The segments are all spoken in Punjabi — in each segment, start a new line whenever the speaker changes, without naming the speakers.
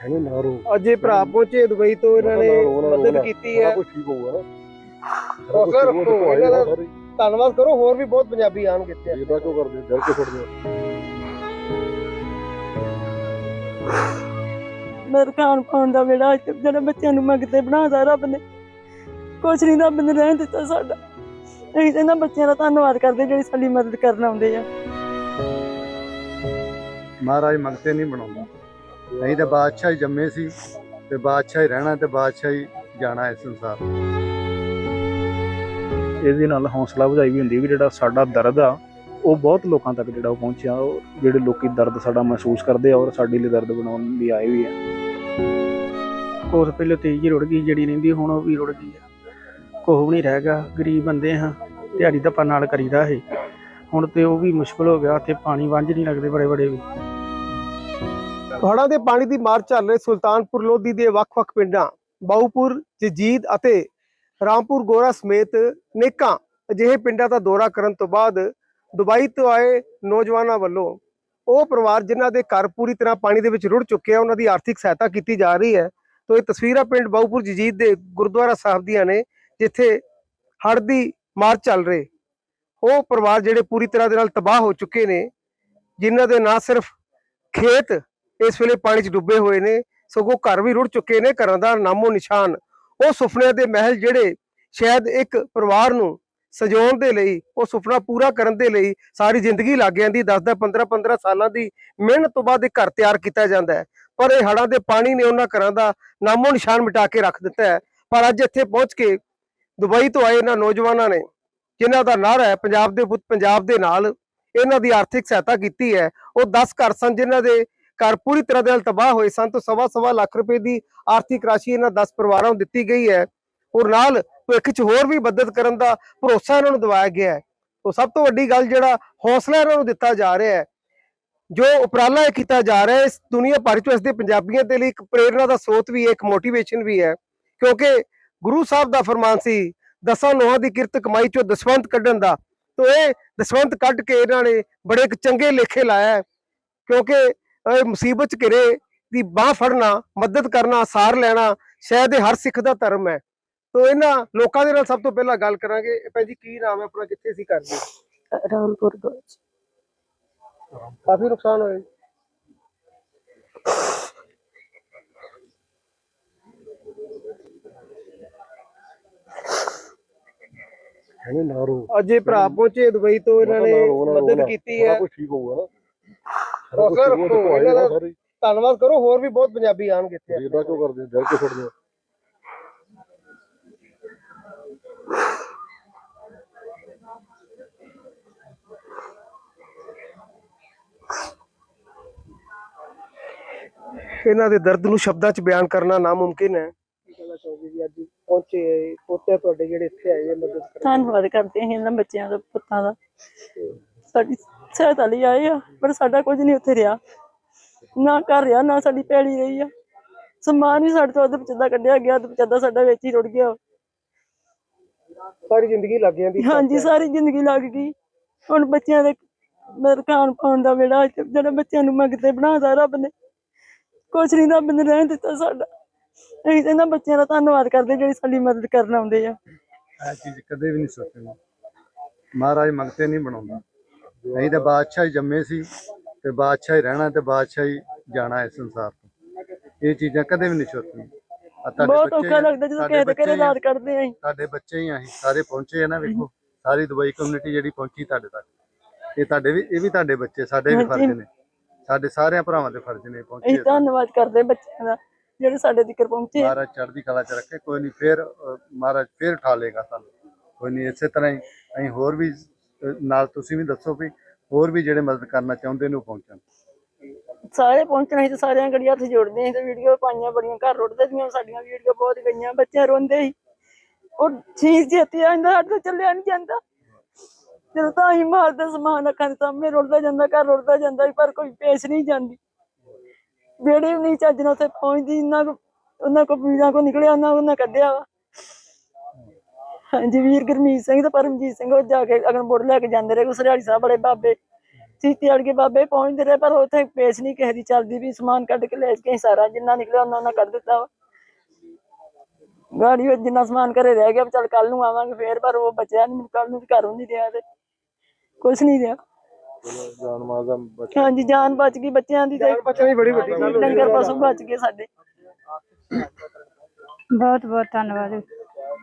ਕਹਿੰਦੇ ਨਾ ਰੋ।
ਅੱਜ ਇਹ ਭਰਾ ਪਹੁੰਚੇ ਦੁਬਈ ਤੋਂ ਇਹਨਾਂ ਨੇ
ਨਾ ਰੋ, ਨਾ ਰੋ,
ਮਦਦ
ਨਾ।
ਕੀਤੀ
ਸਾਰਾ
ਹੈ।
ਕੁਝ ਠੀਕ ਹੋਊਗਾ ਨਾ।
ਹੌਸਲਾ ਰੱਖੋ, ਇਹਨਾਂ ਦਾ-
ਸਾਰੇ।
ਧੰਨਵਾਦ ਕਰੋ ਹੋਰ ਵੀ ਬਹੁਤ ਪੰਜਾਬੀ ਆਣਗੇ ਇੱਥੇ।
ਇਹਦਾ ਕਿਉਂ ਕਰਦੇ ਦਿਲ ਕੇ ਛੱਡਦੇ ਹੋ?
ਮੇਰਾ ਖਾਣ ਪਾਉਣ ਦਾ ਵੇੜਾ ਜਿਹੜਾ ਬੱਚਿਆਂ ਨੂੰ ਮੰਗਤੇ ਬਣਾਦਾ ਰੱਬ ਨੇ ਕੁਛ ਨਹੀਂ ਰੱਬ ਨੇ ਰਹਿਣ ਦਿੱਤਾ ਸਾਡਾ। ਅਸੀਂ ਤਾਂ ਇਹਨਾਂ ਬੱਚਿਆਂ ਦਾ ਧੰਨਵਾਦ ਕਰਦੇ ਜਿਹੜੇ ਸਾਡੀ ਮਦਦ ਕਰਨ ਆਉਂਦੇ ਆ।
ਮਹਾਰਾਜ ਮੰਗਤੇ ਨਹੀਂ ਬਣਾਉਂਦਾ। ਨਹੀਂ ਤਾਂ ਬਾਦਸ਼ਾਹ ਹੀ ਜੰਮੇ ਸੀ ਤੇ ਬਾਦਸ਼ਾਹ ਹੀ ਰਹਿਣਾ ਤੇ ਬਾਦਸ਼ਾਹ ਹੀ ਜਾਣਾ ਇਸ ਸੰਸਾਰ
ਇਹਦੇ ਨਾਲ ਹੌਸਲਾ ਵਧਾਈ ਵੀ ਹੁੰਦੀ ਵੀ ਜਿਹੜਾ ਸਾਡਾ ਦਰਦ ਆ, ਉਹ ਬਹੁਤ ਲੋਕਾਂ ਤੱਕ ਜਿਹੜਾ ਉਹ ਪਹੁੰਚਿਆ, ਉਹ ਜਿਹੜੇ ਲੋਕੀ ਦਰਦ ਸਾਡਾ ਮਹਿਸੂਸ ਕਰਦੇ ਆ, ਔਰ ਸਾਡੇ ਲਈ ਦਰਦ ਬਣਾਉਣ ਲਈ ਆਏ ਵੀ ਆ। ਕੋਸ ਪਹਿਲੇ ਤੇਜ਼ ਰੁੜ ਗਈ, ਜਿਹੜੀ ਰਹਿੰਦੀ ਹੁਣ ਉਹ ਵੀ ਰੁੜ ਗਈ ਆ। ਕੋਹ ਵੀ ਨਹੀਂ ਰਹਿ ਗਿਆ, ਗਰੀਬ ਬੰਦੇ ਹਾਂ, ਦਿਹਾੜੀ ਧੱਪਾ ਨਾਲ ਕਰੀਦਾ ਇਹ ਹੁਣ ਤੇ ਉਹ ਵੀ ਮੁਸ਼ਕਲ ਹੋ ਗਿਆ ਤੇ ਪਾਣੀ ਵਾਂਝ ਨਹੀਂ ਲੱਗਦੇ ਬੜੇ ਬੜੇ ਵੀ।
ਹੜ੍ਹਾਂ ਦੇ ਪਾਣੀ ਦੀ ਮਾਰ ਚੱਲ ਰਹੇ ਸੁਲਤਾਨਪੁਰ ਲੋਧੀ ਦੇ ਵੱਖ-ਵੱਖ ਪਿੰਡਾਂ, ਬਾਊਪੁਰ ਜਜੀਦ ਅਤੇ ਰਾਮਪੁਰ ਗੋਰਾ ਸਮੇਤ ਨੇਕਾਂ ਅਜਿਹੇ ਪਿੰਡਾਂ ਦਾ ਦੌਰਾ ਕਰਨ ਤੋਂ ਬਾਅਦ ਦੁਬਈ ਤੋਂ ਆਏ ਨੌਜਵਾਨਾਂ ਵੱਲੋਂ ਉਹ ਪਰਿਵਾਰ ਜਿਨ੍ਹਾਂ ਦੇ ਘਰ ਪੂਰੀ ਤਰ੍ਹਾਂ ਪਾਣੀ ਦੇ ਵਿੱਚ ਰੁੜ ਚੁੱਕੇ ਆ, ਉਹਨਾਂ ਦੀ ਆਰਥਿਕ ਸਹਾਇਤਾ ਕੀਤੀ ਜਾ ਰਹੀ ਹੈ। ਤੋਂ ਇਹ ਤਸਵੀਰਾਂ ਪਿੰਡ ਬਾਊਪੁਰ ਜਜੀਦ ਦੇ ਗੁਰਦੁਆਰਾ ਸਾਹਿਬ ਦੀਆਂ ਨੇ, ਜਿੱਥੇ ਹੜ੍ਹ ਦੀ ਮਾਰ ਚੱਲ ਰਹੇ। ਉਹ ਪਰਿਵਾਰ ਜਿਹੜੇ ਪੂਰੀ ਤਰ੍ਹਾਂ ਦੇ ਨਾਲ ਤਬਾਹ ਹੋ ਚੁੱਕੇ ਨੇ, ਜਿਨ੍ਹਾਂ ਦੇ ਨਾ ਸਿਰਫ ਖੇਤ ਇਸ ਵੇਲੇ ਪਾਣੀ 'ਚ ਡੁੱਬੇ ਹੋਏ ਨੇ, ਸਗੋਂ ਘਰ ਵੀ ਰੁੜ ਚੁੱਕੇ ਨੇ, ਘਰਾਂ ਦਾ ਨਾਮੋ ਨਿਸ਼ਾਨ। ਉਹ ਸੁਪਨਿਆਂ ਦੇ ਮਹਿਲ ਜਿਹੜੇ ਸ਼ਾਇਦ ਇੱਕ ਪਰਿਵਾਰ ਨੂੰ ਸਜਾਉਣ ਦੇ ਲਈ, ਉਹ ਸੁਪਨਾ ਪੂਰਾ ਕਰਨ ਦੇ ਲਈ ਸਾਰੀ ਜ਼ਿੰਦਗੀ ਲੱਗ ਜਾਂਦੀ 10 10 15 15 ਸਾਲਾਂ ਦੀ ਮਿਹਨਤ ਤੋਂ ਬਾਅਦ ਇੱਕ ਘਰ ਤਿਆਰ ਕੀਤਾ ਜਾਂਦਾ ਹੈ। ਪਰ ਇਹ ਹੜ੍ਹਾਂ ਦੇ ਪਾਣੀ ਨੇ ਉਹਨਾਂ ਘਰਾਂ ਦਾ ਨਾਮੋ ਨਿਸ਼ਾਨ ਮਿਟਾ ਕੇ ਰੱਖ ਦਿੱਤਾ ਹੈ। ਪਰ ਅੱਜ ਇੱਥੇ ਪਹੁੰਚ ਕੇ ਦੁਬਈ ਤੋਂ ਆਏ ਇਹਨਾਂ ਨੌਜਵਾਨਾਂ ਨੇ, ਜਿਨ੍ਹਾਂ ਦਾ ਨਾਰਾ ਹੈ ਪੰਜਾਬ ਦੇ ਪੁੱਤ, ਪੰਜਾਬ ਦੇ ਨਾਲ ਇਹਨਾਂ ਦੀ ਆਰਥਿਕ ਸਹਾਇਤਾ ਕੀਤੀ ਹੈ, ਉਹ 10 ਘਰ ਸਨ ਜਿਨ੍ਹਾਂ ਦੇ ਘਰ ਪੂਰੀ ਤਰ੍ਹਾਂ ਦੇ ਨਾਲ ਤਬਾਹ ਹੋਏ ਸਨ, ਤੋਂ ਸਵਾ ਸਵਾ ਲੱਖ ਰੁਪਏ ਦੀ ਆਰਥਿਕ ਰਾਸ਼ੀ ਇਹਨਾਂ 10 ਪਰਿਵਾਰਾਂ ਨੂੰ ਦਿੱਤੀ ਗਈ ਹੈ। ਔਰ ਨਾਲ ਭਵਿੱਖ 'ਚ ਹੋਰ ਵੀ ਮਦਦ ਕਰਨ ਦਾ ਭਰੋਸਾ ਇਹਨਾਂ ਨੂੰ ਦਿਵਾਇਆ ਗਿਆ ਹੈ। ਤੋਂ ਸਭ ਤੋਂ ਵੱਡੀ ਗੱਲ ਜਿਹੜਾ ਹੌਸਲਾ ਇਹਨਾਂ ਨੂੰ ਦਿੱਤਾ ਜਾ ਰਿਹਾ ਹੈ, ਜੋ ਉਪਰਾਲਾ ਇਹ ਕੀਤਾ ਜਾ ਰਿਹਾ ਹੈ, ਇਸ ਦੁਨੀਆ ਭਰ 'ਚ ਵਸਦੇ ਪੰਜਾਬੀਆਂ ਦੇ ਲਈ ਇੱਕ ਪ੍ਰੇਰਣਾ ਦਾ ਸਰੋਤ ਵੀ ਹੈ, ਇੱਕ ਮੋਟੀਵੇਸ਼ਨ ਵੀ ਹੈ। ਕਿਉਂਕਿ ਗੁਰੂ ਸਾਹਿਬ ਦਾ ਫਰਮਾਨ ਸੀ, ਦਸਾਂ ਨੋਹਾਂ ਦੀ ਕਿਰਤ ਕਮਾਈ 'ਚੋਂ ਦਸਵੰਤ ਕੱਢਣ ਦਾ। ਤੋਂ ਇਹ ਦਸਵੰਤ ਕੱਢ ਕੇ ਇਹਨਾਂ ਨੇ ਬੜੇ ਇੱਕ ਚੰਗੇ ਲੇਖੇ ਲਾਇਆ ਹੈ, ਕਿਉਂਕਿ ਮੁਸੀਬਤ 'ਚ ਘਿਰੇ ਦੀ ਬਾਹ ਫੜਨਾ ਮਦਦ ਕਰਨਾ ਸਾਰ ਲੈਣਾ ਸ਼ਾਇਦ ਇਹ ਹਰ ਸਿੱਖ ਦਾ ਧਰਮ ਹੈ। ਤੋਂ ਇਹਨਾਂ ਲੋਕਾਂ ਦੇ ਨਾਲ ਸਭ ਤੋਂ ਪਹਿਲਾਂ ਗੱਲ ਕਰਾਂਗੇ। ਇਹ ਭੈਣ ਜੀ ਕੀ ਨਾਮ ਹੈ ਆਪਣਾ? ਕਿੱਥੇ ਸੀ ਕਰਦੇ
ਰਾਮਪੁਰ ਤੋਂ
ਕਾਫੀ ਨੁਕਸਾਨ ਹੋਇਆ ਅੱਜ ਇਹ ਭਰਾ ਪਹੁੰਚੇ ਦੁਬਈ ਤੋਂ ਇਹਨਾਂ ਨੇ ਮਦਦ। ਕੀਤੀ ਹੈ।
ਕੁਝ ਠੀਕ ਹੋਊਗਾ ਨਾ।
ਹੌਸਲਾ ਰੱਖੋ, ਇਹਨਾਂ ਦਾ- ਧੰਨਵਾਦ ਕਰੋ ਹੋਰ ਵੀ ਬਹੁਤ ਪੰਜਾਬੀ ਆਣਗੇ ਇੱਥੇ
ਇਹਦਾ ਕਿਉਂ ਕਰਦੇ ਦਿਲ ਕੇ ਛੱਡਦੇ?
ਇਹਨਾਂ ਦੇ ਦਰਦ ਨੂੰ ਸ਼ਬਦਾਂ 'ਚ ਬਿਆਨ ਕਰਨਾ ਨਾਮੁਮਕਿਨ ਹੈ। ਕੀ ਕਹਿਣਾ ਚਾਹੋਗੇ ਜੀ? ਅੱਜ ਪਹੁੰਚੇ ਪੋਤੇ ਤੁਹਾਡੇ ਜਿਹੜੇ ਇੱਥੇ ਆਏ ਨੇ ਮਦਦ ਕਰਨ।
ਧੰਨਵਾਦ ਕਰਦੇ ਹਾਂ ਇਹਨਾਂ ਬੱਚਿਆਂ ਦਾ ਪੁੱਤਾਂ ਦਾ। ਸਾਡੀ ਸਹਾਇਤਾ ਲਈ ਆਏ ਆ ਪਰ ਸਾਡਾ ਕੁਝ ਨਹੀਂ ਉੱਥੇ ਰਿਹਾ। ਨਾ ਘਰ ਰਿਹਾ ਨਾ ਸਾਡੀ ਪੈਲੀ ਰਹੀ ਆ। ਸਮਾਨ ਵੀ ਸਾਡੇ ਤੋਂ ਅੱਧ ਪਚਦਾ ਕੱਢਿਆ ਗਿਆ ਤੇ ਪਚਦਾ ਸਾਡਾ ਵਿੱਚ ਹੀ ਰੁੜ ਗਿਆ।
ਸਾਰੀ ਜ਼ਿੰਦਗੀ ਲੱਗ ਜਾਂਦੀ
ਹਾਂਜੀ ਸਾਰੀ ਜ਼ਿੰਦਗੀ ਲੱਗ ਗਈ। ਹੁਣ ਬੱਚਿਆਂ ਦੇ ਮੇਰਾ ਖਾਣ ਪਾਉਣ ਦਾ ਵੇੜਾ ਜਿਹੜਾ ਬੱਚਿਆਂ ਨੂੰ ਮੰਗਤੇ ਬਣਾਦਾ ਰੱਬ ਨੇ ਕੁਛ ਨਹੀਂ ਰੱਬ ਨੇ ਰਹਿਣ ਦਿੱਤਾ ਸਾਡਾ। ਅਸੀਂ ਤਾਂ ਇਹਨਾਂ ਬੱਚਿਆਂ ਦਾ ਧੰਨਵਾਦ ਕਰਦੇ ਜਿਹੜੇ ਸਾਡੀ ਮਦਦ ਕਰਨ ਆਉਂਦੇ ਆ।
ਇਹ ਚੀਜ਼ ਕਦੇ ਵੀ ਨਹੀਂ ਸੋਚਣੀ। ਮਹਾਰਾਜ ਮੰਗਤੇ ਨਹੀਂ ਬਣਾਉਂਦਾ। ਨਹੀਂ ਤਾਂ ਬਾਦਸ਼ਾਹ ਹੀ ਜੰਮੇ ਸੀ ਤੇ ਬਾਦਸ਼ਾਹ ਹੀ ਰਹਿਣਾ ਤੇ ਬਾਦਸ਼ਾਹ ਹੀ ਜਾਣਾ ਇਸ ਸੰਸਾਰ ਤੋਂ। ਇਹ ਚੀਜ਼ਾਂ ਕਦੇ ਵੀ ਨਹੀਂ ਸੋਚਣੀ ਆਹ ਤੁਹਾਡੇ
ਬਹੁਤ
ਬੱਚੇ
ਔਖਾ
ਆ,
ਲੱਗਦਾ ਜਦੋਂ
ਸਾਡੇ
ਕਿਸੇ ਦੇ
ਬੱਚੇ
ਘਰੇ
ਹੀ ਆ,
ਇਲਾਜ ਕਰਦੇ ਆਂ
ਸਾਡੇ ਬੱਚੇ ਹੀ ਆ ਅਸੀਂ। ਸਾਰੇ ਪਹੁੰਚੇ ਆ ਨਾ ਵੇਖੋ। ਸਾਰੀ ਦੁਬਈ ਕਮਿਊਨਿਟੀ ਜਿਹੜੀ ਪਹੁੰਚੀ ਤੁਹਾਡੇ ਤੱਕ। ਇਹ ਤੁਹਾਡੇ ਵੀ ਇਹ ਵੀ ਤੁਹਾਡੇ ਬੱਚੇ ਸਾਡੇ ਵੀ। ਫਰਜ਼ ਨੇ। ਸਾਡੇ ਸਾਰਿਆਂ ਭਰਾਵਾਂ ਦੇ ਫਰਜ਼ ਨੇ ਪਹੁੰਚੇ
ਅਸੀਂ ਧੰਨਵਾਦ ਕਰਦੇ ਬੱਚਿਆਂ ਦਾ ਜਿਹੜੇ ਸਾਡੇ ਤੱਕ ਪਹੁੰਚੇ।
ਮਹਾਰਾਜ ਚੜ੍ਹਦੀ ਕਲਾ ਚ ਰੱਖੇ। ਕੋਈ ਨਹੀਂ ਫੇਰ ਮਹਾਰਾਜ ਫੇਰ ਉਠਾ ਲੇਗਾ ਸਾਨੂੰ। ਕੋਈ ਨਹੀਂ ਇਸੇ ਤਰ੍ਹਾਂ ਹੀ ਅਸੀਂ ਹੋਰ ਵੀ ਨਾਲ ਤੁਸੀਂ ਵੀ ਦੱਸੋ ਵੀ ਹੋਰ ਵੀ ਜਿਹੜੇ ਮਦਦ ਕਰਨਾ ਚਾਹੁੰਦੇ ਨੇ ਉਹ ਪਹੁੰਚਣ।
ਸਾਰੇ ਪਹੁੰਚਣਾ ਸੀ ਤੇ ਸਾਰਿਆਂ ਗੜੀਆਂ ਹੱਥ ਜੋੜਦੇ ਸੀ ਤੇ ਵੀਡੀਓ ਪਾਈਆਂ ਬੜੀਆਂ ਘਰ ਰੁੱਟਦੇ ਦੀਆਂ ਸਾਡੀਆਂ ਵੀਡੀਓ ਬਹੁਤ ਗਈਆਂ ਬੱਚੇ ਰੋਂਦੇ ਸੀ। ਉਹ ਚੀਜ਼ ਜਿੱਤੇ ਆਂਦਾ ਸਾਡੇ ਤੋਂ ਚੱਲਿਆ ਨਹੀਂ ਜਾਂਦਾ। ਜਦੋਂ ਤਾਂ ਅਸੀਂ ਦਾ ਸਮਾਨ ਅੱਖਾਂ ਦੇ ਸਾਹਮਣੇ ਰੁੜਦਾ ਜਾਂਦਾ ਘਰ ਰੁੜਦਾ ਜਾਂਦਾ ਸੀ, ਪਰ ਕੋਈ ਪੇਸ਼ ਨਹੀਂ ਜਾਂਦੀ। ਜਿਹੜੇ ਵੀ ਨਹੀਂ ਚੱਜ ਨਾਲ ਉੱਥੇ ਪਹੁੰਚਦੀ ਇਹਨਾਂ ਕੋ ਉਹਨਾਂ ਕੋ ਵੀਰਾਂ ਕੋ ਨਿਕਲਿਆ ਉਹਨਾਂ ਉਹਨਾਂ ਕੱਢਿਆ ਵਾ। ਹਾਂਜੀ ਵੀਰ ਗੁਰਮੀਤ ਸਿੰਘ ਤੇ ਪਰਮਜੀਤ ਸਿੰਘ ਉਹ ਜਾ ਕੇ ਅਗਨ ਬੋੜ ਲੈ ਕੇ ਜਾਂਦੇ ਰਹੇ ਗੁਸਰਿਆੜੀ ਸਾਹਿਬ ਵਾਲੇ ਬਾਬੇ। ਚੀਤੀ ਵਾਲੇ ਕੇ ਬਾਬੇ ਪਹੁੰਚਦੇ ਰਹੇ ਪਰ ਉੱਥੇ ਪੇਸ਼ ਨਹੀਂ ਕਿਸੇ ਦੀ ਚੱਲਦੀ ਵੀ ਸਮਾਨ ਕੱਢ ਕੇ ਲੈ ਕੇ ਸਾਰਾ ਜਿੰਨਾ ਨਿਕਲਿਆ ਉਹਨਾਂ ਉਹਨਾਂ ਕੱਢ ਦਿੱਤਾ ਵਾ। ਗਾੜੀ ਵਿੱਚ ਜਿੰਨਾ ਸਮਾਨ ਘਰੇ ਰਹਿ ਗਿਆ ਚੱਲ ਕੱਲ ਨੂੰ ਆਵਾਂਗੇ ਫੇਰ ਪਰ ਉਹ ਬਚਿਆ ਨਹੀਂ ਕੱਲ ਨੂੰ ਘਰੋਂ ਨਹੀਂ ਰਿਹਾ ਤੇ ਕੁਛ ਨਹੀਂ ਰਿਹਾ।
ਜਾਨ ਮਾਲ ਦਾ ਬਚਾ
ਹਾਂਜੀ ਜਾਨ ਬਚ ਗਈ ਬੱਚਿਆਂ ਦੀ ਤੇ
ਜਾਨ ਬਚਣੀ ਬੜੀ ਵੱਡੀ ਗੱਲ
ਡੰਗਰ ਪਸ਼ੂ ਬਚ ਗਏ ਸਾਡੇ।
ਬਹੁਤ ਬਹੁਤ ਧੰਨਵਾਦ।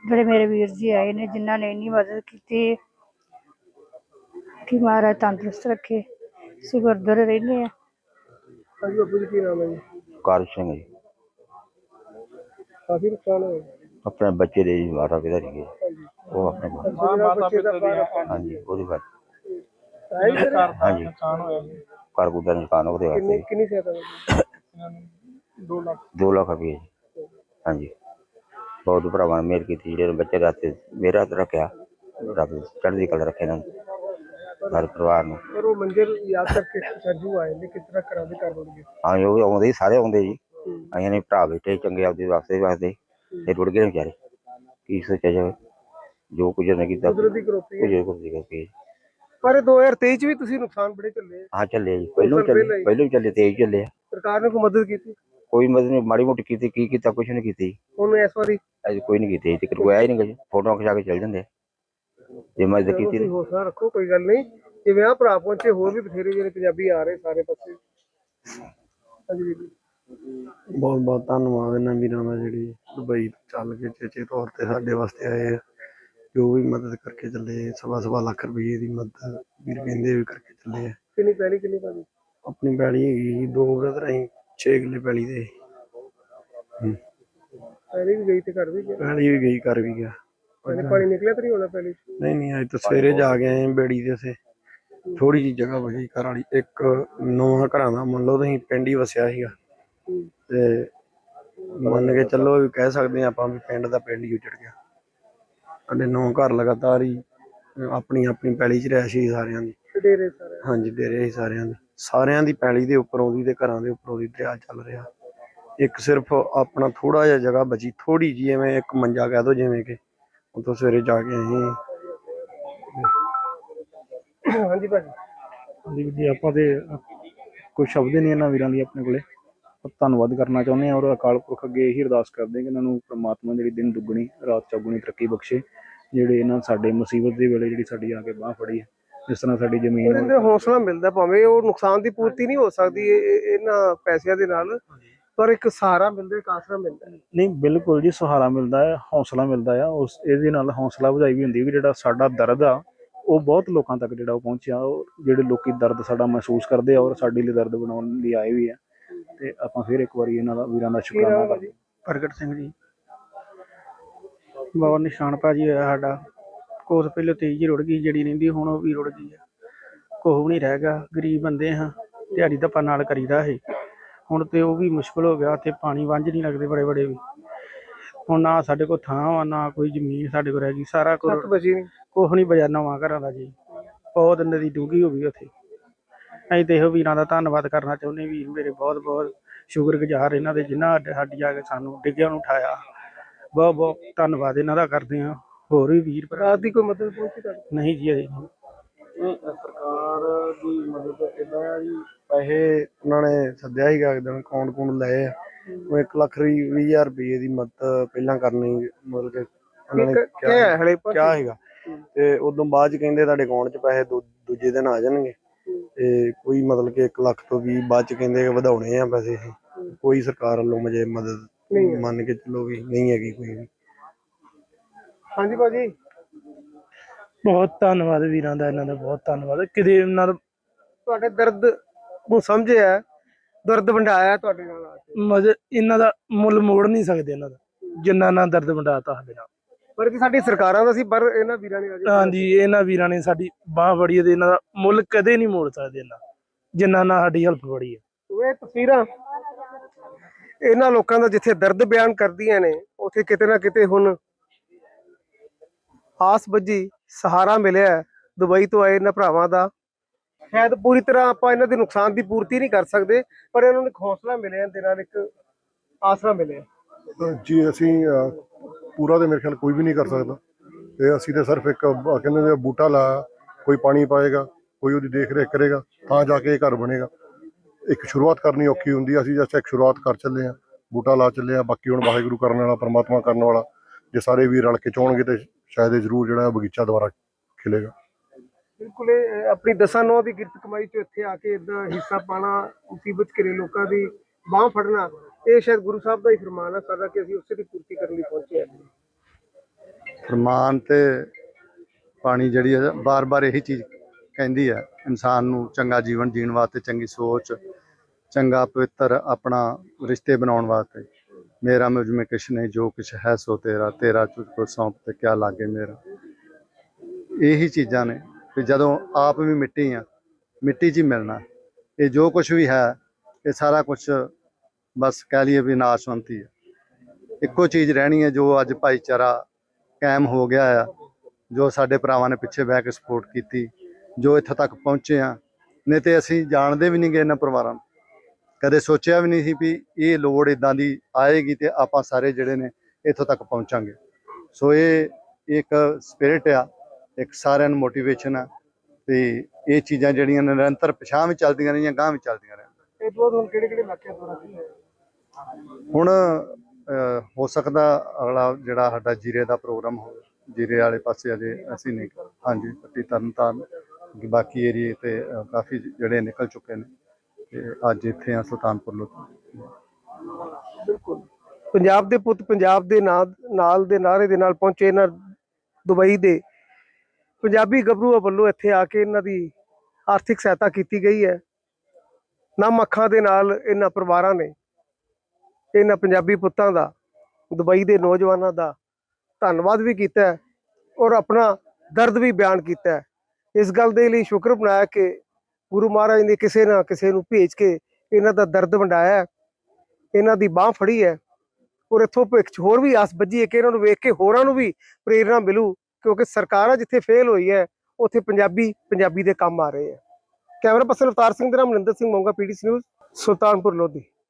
ਜਿਹੜੇ ਮੇਰੇ ਵੀਰ ਜੀ ਆਏ ਨੇ ਜਿਨ੍ਹਾਂ ਨੇ ਇੰਨੀ ਮਦਦ ਕੀਤੀ ਕਿ ਮਹਾਰਾਜ ਤੰਦਰੁਸਤ ਰੱਖੇ ਅਸੀਂ ਗੁਰਦੁਆਰੇ ਰਹਿੰਦੇ ਆ
ਹਾਂਜੀ ਬਾਪੂ ਜੀ ਕੀ ਨਾਮ ਹੈ ਜੀ?
ਕਾਰ ਸਿੰਘ ਜੀ।
ਕਾਫੀ ਨੁਕਸਾਨ ਹੋਇਆ।
ਆਪਣੇ ਬੱਚੇ ਦੇ ਜੀ ਮਾਤਾ ਪਿਤਾ ਸੀਗੇ। ਉਹ ਆਪਣੇ ਕੋਲ।
ਬੱਚੇ ਦਾ ਬਾਹਰ
ਹਾਂਜੀ ਉਹਦੀ ਬਾਤ
ਆਇਆ ਹੀ ਫਿਰ?
ਹਾਂਜੀ। ਘਰ ਗੁੱਡਾ ਨੁਕਸਾਨ ਉਹਦੇ
ਕਿੰਨੀ
ਵਾਸਤੇ।
ਕਿੰਨੀ ਸਹਾਇਤਾ ਹੋਈ?
2 ਲੱਖ। ਰੁਪਏ। ਜੀ ਹਾਂਜੀ। ਬਹੁਤ ਭਰਾਵਾਂ ਨੇ ਮਿਹਰ ਕੀਤੀ ਜਿਹੜੇ ਬੱਚੇ ਦਾ ਹੱਥ ਮੇਰਾ ਹੱਥ ਰੱਖਿਆ ਰੱਬ ਚੜ੍ਹਦੀ ਕਲਾ ਰੱਖੇ ਨਾ ਘਰ ਪਰਿਵਾਰ ਨੂੰ
ਪਰ ਉਹ ਮੰਜ਼ਿਲ ਯਾਦ ਕਰਕੇ ਸਰਜੂ ਆਏ ਨੇ ਕਿਸ ਤਰ੍ਹਾਂ ਕਰਾਂ ਦੇ ਕਰ ਗਏ
ਹਾਂ ਉਹ ਵੀ ਆਉਂਦੇ ਸੀ, ਸਾਰੇ ਆਉਂਦੇ ਜੀ ਅਸੀਂ ਨੇ ਭਰਾ ਬੈਠੇ ਚੰਗੇ ਆਪਦੇ ਵਾਸਤੇ ਵਾਸਤੇ ਤੇ ਰੁੜ ਗਏ ਨੇ ਵਿਚਾਰੇ ਕੀ ਸੋਚਿਆ ਜਾਵੇ ਜੋ ਕੁਝ ਨੇ ਕੀਤਾ
ਕੁਦਰਤੀ ਕਰੋਪੀ ਹੈ।
ਕੁਝ ਕੁਝ ਕਰਕੇ
ਪਰ ਇਹ 2023 ਚ ਵੀ ਤੁਸੀਂ ਨੁਕਸਾਨ ਬੜੇ ਆ।
ਹਾਂ ਚੱਲੇ ਜੀ ਪਹਿਲੋਂ ਚੱਲੇ
ਹੀ।
ਪਹਿਲੋਂ ਹੀ ਚੱਲੇ ਤੇਜ਼ ਚੱਲੇ।
ਸਰਕਾਰ ਨੇ ਕੋਈ ਮਦਦ ਕੀਤੀ
ਕੋਈ ਮਦਦ ਨਹੀਂ ਮਾੜੀ ਮੋਟੀ ਕੀਤੀ ਕੀ ਕੀਤਾ ਕੁਛ ਨਹੀਂ ਕੀਤੀ।
ਉਹਨੂੰ ਇਸ ਵਾਰੀ?
ਅਜੇ ਕੋਈ ਨਹੀਂ ਕੀਤੀ ਤੇ ਕੋਈ ਆਇਆ ਹੀ ਨਹੀਂ ਕੁਝ ਫੋਟੋਆਂ ਖਿਚਾ ਕੇ ਚੱਲ ਜਾਂਦੇ। ਜੇ ਮਦਦ ਕੀਤੀ
ਤੁਸੀਂ ਹੌਸਲਾ ਰੱਖੋ ਕੋਈ ਗੱਲ ਨਹੀਂ। ਜਿਵੇਂ ਆ ਭਰਾ ਪਹੁੰਚੇ ਹੋਰ ਵੀ ਬਥੇਰੇ ਜਿਹੜੇ ਪੰਜਾਬੀ ਆ ਰਹੇ ਸਾਰੇ ਪਾਸੇ। ਹਾਂਜੀ
ਬਹੁਤ ਬਹੁਤ ਧੰਨਵਾਦ ਇਹਨਾਂ ਵੀਰਾਂ ਦਾ ਜਿਹੜੀ ਦੁਬਈ ਤੋਂ ਚੱਲ ਕੇ ਚੇਚੇ ਤੌਰ ਤੇ ਸਾਡੇ ਵਾਸਤੇ ਆਏ ਆ। ਜੋ ਵੀ ਮਦਦ ਕਰਕੇ ਚੱਲੇ ਸਵਾ ਸਵਾ ਲੱਖ ਰੁਪਏ ਦੀ ਮਦਦ ਵੀਰ ਕਹਿੰਦੇ ਵੀ ਕਰਕੇ ਚੱਲੇ ਆ।
ਕਿੰਨੀ ਪਹਿਲੀ ਕਿੰਨੀ ਭਾਜੀ?
ਆਪਣੀ ਪੈਲੀ ਹੈਗੀ ਸੀ, ਦੋ ਬ੍ਰਦਰ ਅਸੀਂ 6 ਕਿੱਲੇ ਪੈਲੀ ਦੇ।
ਪਹਿਲੀ ਵੀ ਗਈ ਤੇ ਘਰ ਵੀ ਗਿਆ?
ਪੈਲੀ ਵੀ ਗਈ ਕਰ ਵੀ ਗਿਆ।
ਪਾਣੀ ਪਾਣੀ ਨਿਕਲਿਆ ਤਾਂ ਨਹੀਂ ਹੋਣਾ ਪਹਿਲੀ
ਨਹੀਂ ਨਹੀਂ ਅੱਜ ਤਾਂ ਸਵੇਰੇ ਜਾ ਕੇ ਆਏ ਬੇੜੀ ਦੇ ਸੇ ਥੋੜੀ ਜਿਹੀ ਜਗ੍ਹਾ ਬਚੀ ਘਰ ਵਾਲੀ। ਇੱਕ ਨਵਾਂ ਘਰਾਂ ਦਾ ਮੰਨ ਲਓ ਤੁਸੀਂ ਪਿੰਡ ਹੀ ਵਸਿਆ ਸੀਗਾ। ਤੇ ਮੰਨ ਕੇ ਚੱਲੋ ਵੀ ਕਹਿ ਸਕਦੇ ਹਾਂ ਆਪਾਂ ਵੀ ਪਿੰਡ ਦਾ ਪਿੰਡ ਹੀ ਉਜੜ ਗਿਆ। ਸਾਡੇ ਨੌ ਘਰ ਲਗਾਤਾਰ ਹੀ ਆਪਣੀ ਆਪਣੀ ਪੈਲੀ 'ਚ ਰਹਿ ਸੀ ਸਾਰਿਆਂ ਦੀ।
ਡੇਰੇ ਸਾਰੇ
ਹਾਂਜੀ ਡੇਰੇ ਸੀ ਸਾਰਿਆਂ ਦੀ। ਸਾਰਿਆਂ ਦੀ ਪੈਲੀ ਦੇ ਉੱਪਰੋਂ ਦੀ ਤੇ ਘਰਾਂ ਦੇ ਉੱਪਰੋਂ ਦੀ ਦਰਿਆ ਚੱਲ ਰਿਹਾ। ਇੱਕ ਸਿਰਫ ਆਪਣਾ ਥੋੜਾ ਜਿਹਾ ਜਗ੍ਹਾ ਬਚੀ ਥੋੜੀ ਜਿਹੀ ਐਵੇਂ ਇੱਕ ਮੰਜਾ ਕਹਿ ਦੋ ਜਿਵੇਂ ਕਿ ਉਦੋਂ ਸਵੇਰੇ ਜਾ ਕੇ ਅਸੀਂ
ਹਾਂਜੀ ਭਾਜੀ।
ਹਾਂਜੀ ਜੀ ਆਪਾਂ ਤੇ ਕੋਈ ਸ਼ਬਦ ਨਹੀਂ ਇਹਨਾਂ ਵੀਰਾਂ ਦੀ ਆਪਣੇ ਕੋਲੇ। ਧੰਨਵਾਦ ਕਰਨਾ ਚਾਹੁੰਦੇ ਹਾਂ ਔਰ ਅਕਾਲ ਪੁਰਖ ਅੱਗੇ ਇਹੀ ਅਰਦਾਸ ਕਰਦੇ ਹਾਂ ਕਿ ਇਹਨਾਂ ਨੂੰ ਪ੍ਰਮਾਤਮਾ ਜਿਹੜੀ ਦਿਨ ਦੁੱਗਣੀ ਰਾਤ ਚੌਗੁਣੀ ਤਰੱਕੀ ਬਖਸ਼ੇ ਜਿਹੜੇ ਇਹਨਾਂ ਸਾਡੇ ਮੁਸੀਬਤ ਦੇ ਵੇਲੇ ਜਿਹੜੀ ਸਾਡੀ ਆ ਕੇ ਬਾਹ ਫੜੀ ਹੈ। ਜਿਸ ਤਰ੍ਹਾਂ ਸਾਡੀ ਜ਼ਮੀਨ
ਉਹਦੇ ਅੰਦਰ ਹੌਸਲਾ ਮਿਲਦਾ ਭਾਵੇਂ ਉਹ ਨੁਕਸਾਨ ਦੀ ਪੂਰਤੀ ਨਹੀਂ ਹੋ ਸਕਦੀ ਇਹ- ਇਹ- ਇਹਨਾਂ ਪੈਸਿਆਂ ਦੇ ਨਾਲ ਪਰ ਇੱਕ ਸਹਾਰਾ ਮਿਲਦਾ ਇੱਕ ਆਸਰਾ ਮਿਲਦਾ।
ਨਹੀਂ ਬਿਲਕੁਲ ਜੀ ਸਹਾਰਾ ਮਿਲਦਾ ਹੈ ਹੌਸਲਾ ਮਿਲਦਾ ਆ। ਉਸ ਇਹਦੇ ਨਾਲ ਹੌਸਲਾ ਵਧਾਈ ਵੀ ਹੁੰਦੀ ਵੀ ਜਿਹੜਾ ਸਾਡਾ ਦਰਦ ਆ ਉਹ ਬਹੁਤ ਲੋਕਾਂ ਤੱਕ ਜਿਹੜਾ ਉਹ ਪਹੁੰਚਿਆ। ਉਹ ਜਿਹੜੇ ਲੋਕੀ ਦਰਦ ਸਾਡਾ ਮਹਿਸੂਸ ਕਰਦੇ ਆ ਔਰ ਸਾਡੇ ਲਈ ਦਰਦ ਬਣਾਉਣ ਲਈ ਆਏ ਵੀ ਆ। ਤੇ ਆਪਾਂ ਫਿਰ ਇੱਕ ਵਾਰੀ ਇਹਨਾਂ ਦਾ ਵੀਰਾਂ ਦਾ ਸ਼ੁਕਰਾਨਾ ਕਰਦੇ
ਪ੍ਰਗਟ ਸਿੰਘ ਜੀ। ਬਹੁਤ ਨਿਸ਼ਾਨ ਭਾਜੀ ਹੋਇਆ ਸਾਡਾ। ਕੋਸ ਪਹਿਲਾਂ ਤੇਜ਼ ਹੀ ਰੁੜ ਗਈ ਜਿਹੜੀ ਰਹਿੰਦੀ ਹੁਣ ਉਹ ਵੀ ਰੁੜ ਗਈ ਆ। ਕੋਹ ਵੀ ਨਹੀਂ ਰਹਿ ਗਿਆ ਗਰੀਬ ਬੰਦੇ ਹਾਂ ਦਿਹਾੜੀ ਧੱਪਾ ਨਾਲ ਕਰੀਦਾ ਸੀ। ਹੁਣ ਤੇ ਉਹ ਵੀ ਮੁਸ਼ਕਲ ਹੋ ਗਿਆ ਤੇ ਪਾਣੀ ਵੰਝ ਨਹੀਂ ਲੱਗਦੇ ਬੜੇ ਬੜੇ ਵੀ। ਹੁਣ ਨਾ ਸਾਡੇ ਕੋਲ ਥਾਂ ਵਾ ਨਾ ਕੋਈ ਜ਼ਮੀਨ ਸਾਡੇ ਕੋਲ ਰਹਿ ਗਈ ਸਾਰਾ ਕੁਝ
ਵਜੇ ਨਹੀਂ
ਕੁਛ ਨਹੀਂ ਬਜਾ ਨਵਾਂ ਘਰਾਂ ਦਾ ਜੀ। ਬਹੁਤ ਨਦੀ ਡੂੰਘੀ ਹੋ ਗਈ ਉੱਥੇ। ਅਸੀਂ ਤੇ ਇਹੋ ਵੀਰਾਂ ਦਾ ਧੰਨਵਾਦ ਕਰਨਾ ਚਾਹੁੰਦੇ ਵੀਰ ਮੇਰੇ ਬਹੁਤ ਬਹੁਤ ਸ਼ੁਕਰਗੁਜ਼ਾਰ ਇਹਨਾਂ ਦੇ ਜਿਨ੍ਹਾਂ ਸਾਡੇ ਸਾਡੀ ਆ ਕੇ ਸਾਨੂੰ ਡਿੱਗਿਆਂ ਨੂੰ ਉਠਾਇਆ। ਬਹੁਤ ਬਹੁਤ ਧੰਨਵਾਦ ਇਹਨਾਂ ਦਾ ਕਰਦੇ ਹਾਂ। ਹੋਰ ਵੀ ਵੀਰ ਭਰਾ
ਦੀ ਕੋਈ ਮਦਦ ਪਹੁੰਚੀ ਤੁਹਾਡੇ?
ਨਹੀਂ ਜੀ ਅਜੇ
ਸਰਕਾਰ ਦੀ ਮਦਦ ਇਦਾਂ ਜੀ
ਪੈਸੇ ਉਹਨਾਂ ਨੇ ਸੱਦਿਆ ਸੀਗਾ ਇੱਕ ਦਿਨ ਕੌਣ ਕੌਣ ਲਏ ਆ। ਉਹ 1 ਲੱਖ ਰੀ- ਰੁਪਏ ਦੀ ਮਦਦ ਪਹਿਲਾਂ ਕਰਨੀ ਮਤਲਬ ਕਿ ਉਹਨਾਂ ਨੇ
ਕੀ ਹੈ ਹਲੇ ਪਰ
ਕਿਹਾ ਹੈਗਾ ਤੇ ਉਦੋਂ ਬਾਅਦ ਚ ਕਹਿੰਦੇ ਤੁਹਾਡੇ ਅਕਾਊਂਟ 'ਚ ਪੈਸੇ ਦੂਜੇ ਦਿਨ ਆ ਜਾਣਗੇ। ਤੇ ਕੋਈ ਮਤਲਬ ਕਿ 1 ਲੱਖ ਤੋਂ ਵੀ ਬਾਅਦ ਚ ਕਹਿੰਦੇ ਵਧਾਉਣੇ ਆ ਪੈਸੇ ਕੋਈ ਸਰਕਾਰ ਵੱਲੋਂ ਮਜੇ ਮਦਦ ਮੰਨ ਕੇ ਚਲੋ ਵੀ ਨਹੀਂ ਹੈਗੀ ਕੋਈ
ਹਾਂਜੀ ਭਾਜੀ।
ਬਹੁਤ ਧੰਨਵਾਦ ਵੀਰਾਂ ਦਾ ਇਹਨਾਂ ਦਾ ਬਹੁਤ ਧੰਨਵਾਦ। ਕਿਤੇ ਇਹਨਾਂ ਦਾ
ਤੁਹਾਡੇ ਦਰਦ ਨੂੰ ਸਮਝਿਆ ਦਰਦ ਵੰਡਾਇਆ ਤੁਹਾਡੇ ਨਾਲ ਆ ਕੇ।
ਮਜ ਇਹਨਾਂ ਦਾ ਮੁੱਲ ਮੋੜ ਨਹੀਂ ਸਕਦੇ ਇਹਨਾਂ ਦਾ ਜਿੰਨਾ ਨਾ ਦਰਦ ਵੰਡਾਤਾ ਸਾਡੇ ਨਾਲ।
ਪਰ ਕਿ ਸਾਡੀ ਸਰਕਾਰਾਂ ਦਾ ਸੀ ਪਰ ਇਹਨਾਂ ਵੀਰਾਂ ਨੇ ਅਜੇ
ਹਾਂਜੀ ਇਹਨਾਂ ਵੀਰਾਂ ਨੇ ਸਾਡੀ ਬਾਹ ਫੜੀ ਹੈ ਤੇ ਇਹਨਾਂ ਦਾ ਮੁੱਲ ਕਦੇ ਨਹੀਂ ਮੋੜ ਸਕਦੇ ਇਹਨਾਂ ਜਿੰਨਾ ਨਾ ਸਾਡੀ ਹੈਲਪ ਫੜੀ ਹੈ।
ਇਹ ਤਸਵੀਰਾਂ ਇਹਨਾਂ ਲੋਕਾਂ ਦਾ ਜਿੱਥੇ ਦਰਦ ਬਿਆਨ ਕਰਦੀਆਂ ਨੇ ਉੱਥੇ ਕਿਤੇ ਨਾ ਕਿਤੇ ਹੁਣ ਆਸ ਬੱਜੀ ਸਹਾਰਾ ਮਿਲਿਆ। ਦੁਬਈ ਤੋਂ ਆਏ ਇਹਨਾਂ ਭਰਾਵਾਂ ਦਾ। ਸ਼ਾਇਦ ਪੂਰੀ ਤਰ੍ਹਾਂ ਆਪਾਂ ਇਹਨਾਂ ਦੇ ਨੁਕਸਾਨ ਦੀ ਪੂਰਤੀ ਨਹੀਂ ਕਰ ਸਕਦੇ ਪਰ ਇਹਨਾਂ ਨੂੰ ਇੱਕ ਹੌਸਲਾ ਮਿਲਿਆ ਦੇ ਨਾਲ ਇੱਕ ਆਸਰਾ ਮਿਲਿਆ।
ਜੀ ਅਸੀਂ ਅਹ, ਪੂਰਾ ਤੇ ਮੇਰੇ ਖਿਆਲ ਕੋਈ ਵੀ ਨਹੀਂ ਕਰ ਸਕਦਾ। ਤੇ ਅਸੀਂ ਤੇ ਸਿਰਫ ਇੱਕ ਅਹ, ਕਹਿੰਦੇ ਨੇ ਬੂਟਾ ਲਾਇਆ ਕੋਈ ਪਾਣੀ ਪਾਏਗਾ ਕੋਈ ਉਹਦੀ ਦੇਖ ਰੇਖ ਕਰੇਗਾ ਤਾਂ ਜਾ ਕੇ ਇਹ ਘਰ ਬਣੇਗਾ। ਇੱਕ ਸ਼ੁਰੂਆਤ ਕਰਨੀ ਔਖੀ ਹੁੰਦੀ ਆ ਅਸੀਂ ਜਸਟ ਇੱਕ ਸ਼ੁਰੂਆਤ ਕਰ ਚੱਲੇ ਆ ਬੂਟਾ ਲਾ ਚੱਲੇ ਆ ਬਾਕੀ ਹੁਣ ਵਾਹਿਗੁਰੂ ਕਰਨ ਵਾਲਾ ਪ੍ਰਮਾਤਮਾ ਕਰਨ ਵਾਲਾ ਜੇ ਸਾਰੇ ਵੀਰ ਰਲ ਕੇ ਚਾਹਣਗੇ ਤੇ ਸ਼ਾਇਦ ਇਹ ਜ਼ਰੂਰ ਜਿਹੜਾ ਬਗੀਚਾ ਦੁਬਾਰਾ ਖਿਲੇਗਾ।
ਬਿਲਕੁਲ ਇਹ ਆਪਣੀ ਦਸਾਂ ਨੌ ਦੀ ਕਿਰਤ ਕਮਾਈ ਚੋਂ ਇੱਥੇ ਆ ਕੇ ਇਦਾਂ ਹਿੱਸਾ ਪਾਣਾ ਮੁਸੀਬਤ ਘਿਰੇ ਲੋਕਾਂ ਦੀ ਬਾਹ ਫੜਨਾ ਇਹ ਸ਼ਾਇਦ ਗੁਰੂ ਸਾਹਿਬ ਦਾ ਹੀ ਫਰਮਾਨ ਹੈ ਸਾਡਾ ਕਿ ਅਸੀਂ ਉਸੇ ਦੀ ਪੂਰਤੀ ਕਰਨ ਲਈ ਪਹੁੰਚੇ ਹਾਂ।
ਫਰਮਾਨ ਤੇ ਪਾਣੀ ਜਿਹੜੀ ਹੈ ਬਾਰ-ਬਾਰ ਇਹੀ ਚੀਜ਼ ਕਹਿੰਦੀ ਹੈ ਇਨਸਾਨ ਨੂੰ ਚੰਗਾ ਜੀਵਨ ਜੀਣ ਵਾਸਤੇ ਚੰਗੀ ਸੋਚ ਚੰਗਾ ਪਵਿੱਤਰ ਆਪਣਾ ਰਿਸ਼ਤੇ ਬਣਾਉਣ ਵਾਸਤੇ। ਮੇਰਾ ਮੁਝ में ਕਿਛ ਨਹੀਂ, ਜੋ ਕਿਛ ਹੈ ਸੋ ਤੇਰਾ ਤੇਰਾ ਤੁਝ ਕੋ ਸੌਂਪ ਤੇ ਕਿਆ ਲਾਗੇ ਮੇਰਾ। ਇਹੀ ਚੀਜ਼ਾਂ ਨੇ ਕਿ ਜਦੋਂ ਆਪ ਵੀ ਮਿੱਟੀ ਆ, ਮਿੱਟੀ 'ਚ ਹੀ ਮਿਲਣਾ। ਇਹ ਜੋ ਕੁਝ ਵੀ ਹੈ, ਇਹ ਸਾਰਾ ਕੁਝ ਬਸ ਕਹਿ ਲਈਏ ਵੀ ਨਾਸ਼ਵੰਤੀ ਹੈ ਇੱਕੋ ਚੀਜ਼ ਰਹਿਣੀ ਹੈ ਜੋ ਅੱਜ ਭਾਈਚਾਰਾ ਕਾਇਮ ਹੋ ਗਿਆ ਆ, ਜੋ ਸਾਡੇ ਭਰਾਵਾਂ ਨੇ ਪਿੱਛੇ ਬਹਿ ਕੇ ਸਪੋਰਟ ਕੀਤੀ, ਜੋ ਇੱਥੇ ਤੱਕ ਪਹੁੰਚੇ ਆ। ਨਹੀਂ ਤੇ ਅਸੀਂ ਜਾਣਦੇ ਵੀ ਨਹੀਂ ਗਏ ਇਹਨਾਂ ਪਰਿਵਾਰਾਂ ਨੂੰ। ਕਦੇ ਸੋਚਿਆ ਵੀ ਨਹੀਂ ਸੀ ਵੀ ਇਹ ਲੋੜ ਇਦਾਂ ਦੀ ਆਏਗੀ ਤੇ ਆਪਾਂ ਸਾਰੇ ਜਿਹੜੇ ਨੇ ਇੱਥੋਂ ਤੱਕ ਪਹੁੰਚਾਂਗੇ। ਸੋ ਇਹ ਇੱਕ ਸਪਿਰਿਟ ਆ ਇੱਕ ਸਾਰਿਆਂ ਨੂੰ ਮੋਟੀਵੇਸ਼ਨ ਆ ਤੇ ਇਹ ਚੀਜ਼ਾਂ ਜਿਹੜੀਆਂ ਨਿਰੰਤਰ ਪਿਛਾਂ ਵੀ ਚੱਲਦੀਆਂ ਰਹੀਆਂ ਗਾਂ ਵੀ ਚੱਲਦੀਆਂ ਰਹਿਣ
ਇਹ ਤੋਂ ਬਾਅਦ ਹੁਣ ਕਿਹੜੇ ਤੋਂ
ਹੁਣ ਹੋ ਸਕਦਾ ਅਗਲਾ ਜਿਹੜਾ ਸਾਡਾ ਜੀਰੇ ਦਾ ਪ੍ਰੋਗਰਾਮ ਹੋਵੇ ਜੀਰੇ ਵਾਲੇ ਪਾਸੇ ਅਜੇ ਅਸੀਂ ਨਹੀਂ। ਹਾਂਜੀ ਪੱਟੀ ਤਰਨ ਤਾਰਨ ਬਾਕੀ ਏਰੀਏ ਤੇ ਕਾਫੀ ਜਿਹੜੇ ਨਿਕਲ ਚੁੱਕੇ ਨੇ। ਤੇ ਅੱਜ ਇੱਥੇ ਆ ਸੁਲਤਾਨਪੁਰ ਲੋਕ।
ਬਿਲਕੁਲ। ਪੰਜਾਬ ਦੇ ਪੁੱਤ, ਪੰਜਾਬ ਦੇ ਨਾਲ ਨਾਲ ਦੇ ਨਾਰੇ ਦੇ ਨਾਲ ਪਹੁੰਚੇ ਇਹਨਾਂ ਦੁਬਈ ਦੇ ਪੰਜਾਬੀ ਗੱਭਰੂਆਂ ਵੱਲੋਂ ਇੱਥੇ ਆ ਕੇ ਇਹਨਾਂ ਦੀ ਆਰਥਿਕ ਸਹਾਇਤਾ ਕੀਤੀ ਗਈ ਹੈ। ਨਮ ਅੱਖਾਂ ਦੇ ਨਾਲ ਇਹਨਾਂ ਪਰਿਵਾਰਾਂ ਨੇ ਇਹਨਾਂ ਪੰਜਾਬੀ ਪੁੱਤਾਂ ਦਾ, ਦੁਬਈ ਦੇ ਨੌਜਵਾਨਾਂ ਦਾ ਧੰਨਵਾਦ ਵੀ ਕੀਤਾ ਔਰ ਆਪਣਾ ਦਰਦ ਵੀ ਬਿਆਨ ਕੀਤਾ ਹੈ। ਇਸ ਗੱਲ ਦੇ ਲਈ ਸ਼ੁਕਰ ਬਣਾਇਆ ਕਿ ਗੁਰੂ ਮਹਾਰਾਜ ਨੇ ਕਿਸੇ ਨਾ ਕਿਸੇ ਨੂੰ ਭੇਜ ਕੇ ਇਹਨਾਂ ਦਾ ਦਰਦ ਵੰਡਾਇਆ ਇਹਨਾਂ ਦੀ ਬਾਹ ਫੜੀ ਹੈ। ਔਰ ਇੱਥੋਂ ਭਵਿੱਖ 'ਚ ਹੋਰ ਵੀ ਆਸ ਬੱਝੀ ਹੈ ਕਿ ਇਹਨਾਂ ਨੂੰ ਵੇਖ ਕੇ ਹੋਰਾਂ ਨੂੰ ਵੀ ਪ੍ਰੇਰਣਾ ਮਿਲੂ, ਕਿਉਂਕਿ ਸਰਕਾਰਾਂ ਜਿੱਥੇ ਫੇਲ ਹੋਈ ਹੈ, ਉੱਥੇ ਪੰਜਾਬੀ ਪੰਜਾਬੀ ਦੇ ਕੰਮ ਆ ਰਹੇ ਹੈ। ਕੈਮਰਾ ਪਰਸਨ ਅਵਤਾਰ ਸਿੰਘ ਦੇ ਨਾਮ ਮਨਿੰਦਰ ਸਿੰਘ ਮੋਂਗਾ, ਪੀਡੀਸੀ ਨਿਊਜ਼, ਸੁਲਤਾਨਪੁਰ, ਲੋਧੀ।